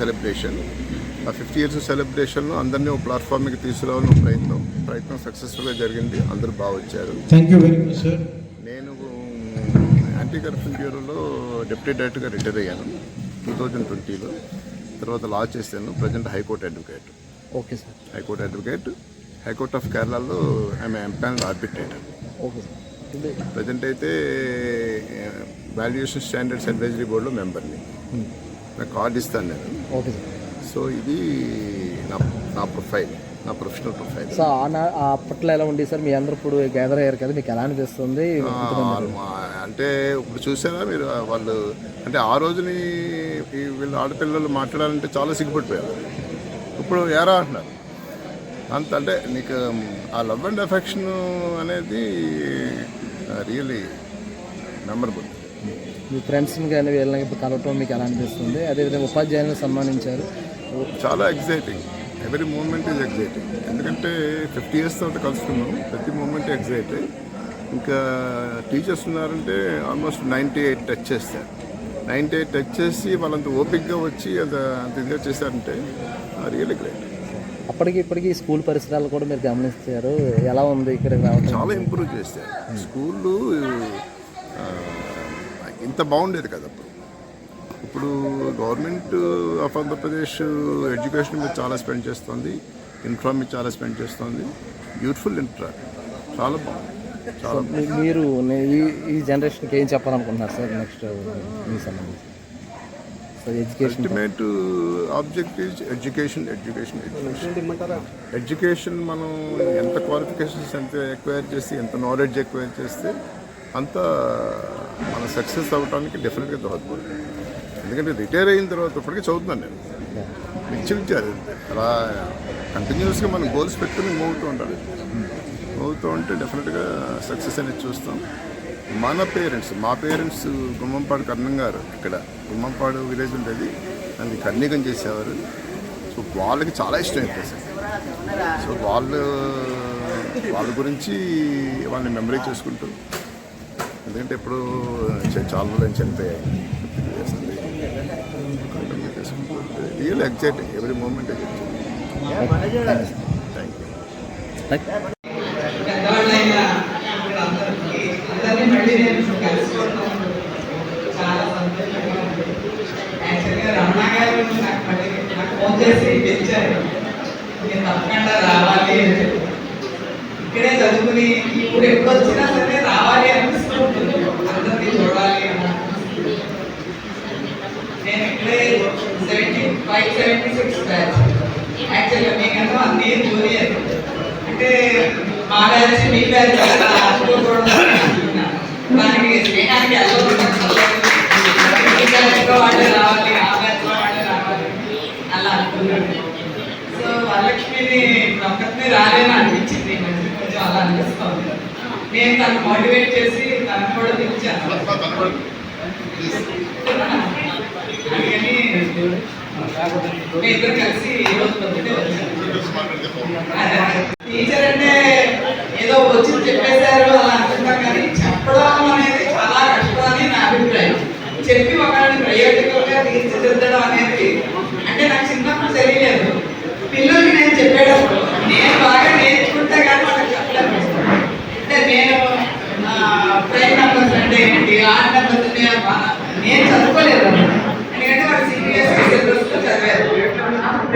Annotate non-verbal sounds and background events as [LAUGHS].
Celebration ఆ fifty years సెలబ్రేషన్లో అందరినీ ఒక ప్లాట్ఫామ్కి తీసుకురావాలని ప్రయత్నం ప్రయత్నం సక్సెస్ఫుల్గా జరిగింది. అందరూ బాగా వచ్చారు. Thank you very much sir నేను యాంటీ కరప్షన్ బ్యూరోలో డిప్యూటీ డైరెక్టర్గా రిటైర్ అయ్యాను టూ థౌజండ్ ట్వంటీలో తర్వాత లా చేశాను present high court advocate. Okay sir high court advocate high court of కేరళలో I'm empanel arbitrator okay present అయితే వాల్యుయేషన్ స్టాండర్డ్స్ అడ్వైజరీ బోర్డులో మెంబర్ని నాకు కార్డు ఇస్తాను నేను. Okay sir. సో ఇది నా నా ప్రొఫైల్ నా ప్రొఫెషనల్ ప్రొఫైల్. సో అప్పట్లో ఎలా ఉండి సార్? మీ అందరూ ఇప్పుడు గ్యాదర్ అయ్యారు కదా మీకు ఎలా అనిపిస్తుంది అంటే ఇప్పుడు చూసారా మీరు వాళ్ళు అంటే ఆ రోజుని వీళ్ళు ఆడపిల్లలు మాట్లాడాలంటే చాలా సిగ్గుపడిపోయారు. ఇప్పుడు ఏరా అంటున్నారు. అంత అంటే నీకు ఆ లవ్ అండ్ అఫెక్షన్ అనేది రియలీ మెమరబుల్ మీ ఫ్రెండ్స్ని కానీ వీళ్ళని ఇప్పుడు కలవటం మీకు ఎలా అనిపిస్తుంది? అదేవిధంగా ఉపాధ్యాయులను సన్మానించారు. చాలా exciting every moment is exciting ఎందుకంటే ఫిఫ్టీ ఇయర్స్ తర్వాత కలుస్తున్నాం ప్రతి మూమెంట్ ఎగ్జైటింగ్ ఇంకా టీచర్స్ ఉన్నారంటే ఆల్మోస్ట్ నైంటీ ఎయిట్ టచ్ చేస్తారు నైంటీ ఎయిట్ టచ్ చేసి వాళ్ళంత ఓపిక్గా వచ్చి అంత అంత ఇదిగా చేశారంటే రియల్లీ గ్రేట్ అప్పటికి ఇప్పటికి స్కూల్ పరిసరాలు కూడా మీరు గమనించారు. ఎలా ఉంది ఇక్కడికి రావటం? చాలా ఇంప్రూవ్ చేస్తారు స్కూళ్ళు ఆ, ఇంత బాగుండేది కదా అప్పుడు. ఇప్పుడు గవర్నమెంట్ ఆఫ్ ఆంధ్రప్రదేశ్ ఎడ్యుకేషన్ మీద చాలా స్పెండ్ చేస్తుంది ఇన్ఫ్రా మీద చాలా స్పెండ్ చేస్తుంది. బ్యూటిఫుల్ ఇన్ఫ్రా చాలా బాగుంది. చాలా మీరు ఈ ఈ జనరేషన్కి ఏం చెప్పాలనుకుంటున్నారు సార్ నెక్స్ట్ మీ సంబంధించి? So education ultimate object is education education education. Education మనం ఎంత క్వాలిఫికేషన్స్ ఎంత ఎక్వైర్ చేసి ఎంత నాలెడ్జ్ ఎక్వైర్ చేస్తే అంత మన సక్సెస్ అవ్వడానికి డెఫినెట్గా దోహదపడుతుంది ఎందుకంటే రిటైర్ అయిన తర్వాత ఇప్పటికీ చదువుతున్నాను నేను. పిచ్చి విద్య అది అలా కంటిన్యూస్గా మనం గోల్స్ పెట్టుకుని మూవ్ అవుతూ ఉండాలి. మూవ్ అవుతూ ఉంటే డెఫినెట్గా సక్సెస్ అనేది చూస్తాం. మన పేరెంట్స్ మా పేరెంట్స్ గుమ్మంపాడు కర్ణం గారు ఇక్కడ. గుమ్మంపాడు విలేజ్ ఉండేది. దాన్ని కర్ణికం చేసేవారు. సో వాళ్ళకి చాలా ఇష్టం అయిపోయింది సో వాళ్ళు వాళ్ళ గురించి వాళ్ళని మెమరీ చేసుకుంటూ ఎందుకంటే ఇప్పుడు చాలా రోజులు చనిపోయాయి రియల్ ఎగ్జైట్ ఎవ్రీ మూమెంట్ తప్పకుండా రావాలి ఇక్కడే చదువుకుని ఇప్పుడు ఎప్పుడు వచ్చినా సరే రావాలి అనిపిస్తూ ఉంటుంది అందరినీ చూడాలి అని అనిపిస్తుంది. నేను ఇక్కడే seventy five seventy six batch యాక్చువల్గా మీకన్నా అన్నీ జూనియర్ అంటే మా బ్యాచ్ మీ బ్యాచ్. దానికి స్నేహానికి అల్లు ఈ బ్యాచ్లో వాళ్ళే రావాలి ఆ బ్యాచ్లో వాళ్ళే రావాలి. అలా అనుకున్నాను. సో వరలక్ష్మిని ఒక్కరిని రాలేని అనిపించింది. కొంచెం అలా అనిపిస్తుంది. నేను తను మోటివేట్ చేసి తను కూడా పిలిచాను. [LAUGHS] ఇద్దరు కలిసి ఈ రోజు వచ్చాను టీచర్ అంటే ఏదో వచ్చి చెప్పేశారు అలా అనుకుంటాం కానీ చెప్పడం అనేది చాలా కష్టం అని నా అభిప్రాయం. చెప్పి ఒకరిని ప్రయోజకులుగా తీర్చిదిద్దడం అనేది అంటే నాకు చిన్నప్పుడు తెలియలేదు. పిల్లలకి నేను చెప్పేటప్పుడు నేను బాగా నేర్చుకుంటే కానీ వాళ్ళకి చెప్పలేదు అంటే నేను ప్రైమ్ నెంబర్స్ అంటే ఏంటి? ఆర్ నెంబర్స్ నేను